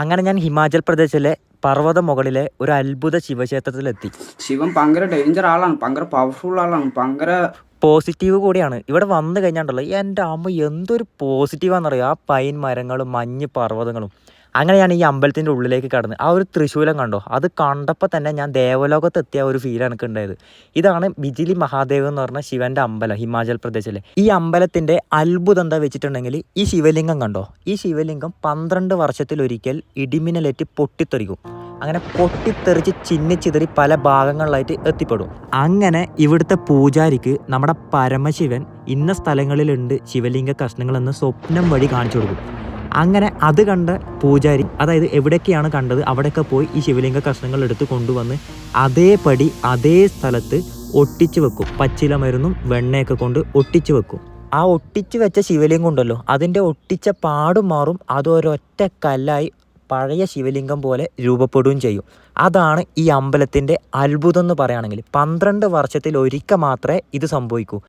അങ്ങനെ ഞാൻ ഹിമാചൽ പ്രദേശിലെ പർവത മുകളിലെ ഒരു അത്ഭുത ശിവക്ഷേത്രത്തിലെത്തി. ശിവൻ ഭയങ്കര ഡേഞ്ചർ ആളാണ്. ഭയങ്കര പവർഫുൾ ആളാണ്. ഭയങ്കര പോസിറ്റീവ് കൂടിയാണ്. ഇവിടെ വന്നു കഴിഞ്ഞാണ്ടല്ലോ എന്റെ അമ്മ എന്തൊരു പോസിറ്റീവാണെന്നറിയോ ആ പൈൻ മരങ്ങളും മഞ്ഞ് പർവതങ്ങളും. അങ്ങനെ ഞാൻ ഈ അമ്പലത്തിന്റെ ഉള്ളിലേക്ക് കടന്ന്. ആ ഒരു തൃശ്ശൂലം കണ്ടോ? അത് കണ്ടപ്പോൾ തന്നെ ഞാൻ ദേവലോകത്തെത്തിയ ഒരു ഫീൽ എനിക്ക് ഉണ്ടായത് ഇതാണ് ബിജിലി മഹാദേവ് എന്ന് പറഞ്ഞ ശിവന്റെ അമ്പലം ഹിമാചൽ പ്രദേശിലെ. ഈ അമ്പലത്തിന്റെ അത്ഭുതം എന്താ വെച്ചിട്ടുണ്ടെങ്കിൽ ഈ ശിവലിംഗം കണ്ടോ? ഈ ശിവലിംഗം പന്ത്രണ്ട് വർഷത്തിലൊരിക്കൽ ഇടിമിന്നലേറ്റ് പൊട്ടിത്തെറിക്കും. അങ്ങനെ പൊട്ടിത്തെറിച്ച് ചിന്നിച്ചിതറി പല ഭാഗങ്ങളിലായിട്ട് എത്തിപ്പെടും. അങ്ങനെ ഇവിടുത്തെ പൂജാരിക്ക് നമ്മുടെ പരമശിവൻ ഇന്ന സ്ഥലങ്ങളിലുണ്ട് ശിവലിംഗ കഷ്ണങ്ങളെന്ന് സ്വപ്നം വഴി കാണിച്ചു കൊടുക്കും. അങ്ങനെ അത് കണ്ട പൂജാരി അതായത് എവിടെയൊക്കെയാണ് കണ്ടത് അവിടെയൊക്കെ പോയി ഈ ശിവലിംഗ കഷ്ണങ്ങൾ എടുത്ത് കൊണ്ടുവന്ന് അതേപടി അതേ സ്ഥലത്ത് ഒട്ടിച്ചു വെക്കും. പച്ചില മരുന്നും വെണ്ണയൊക്കെ കൊണ്ട് ഒട്ടിച്ചു വെക്കും. ആ ഒട്ടിച്ചു വെച്ച ശിവലിംഗം ഉണ്ടല്ലോ അതിന്റെ ഒട്ടിച്ച പാടും മാറും അതൊരൊറ്റ കല്ലായി പഴയ ശിവലിംഗം പോലെ രൂപപ്പെടുകയും ചെയ്യും. അതാണ് ഈ അമ്പലത്തിന്റെ അത്ഭുതം എന്ന് പറയുകയാണെങ്കിൽ പന്ത്രണ്ട് വർഷത്തിൽ ഒരിക്കൽ മാത്രമേ ഇത് സംഭവിക്കൂ.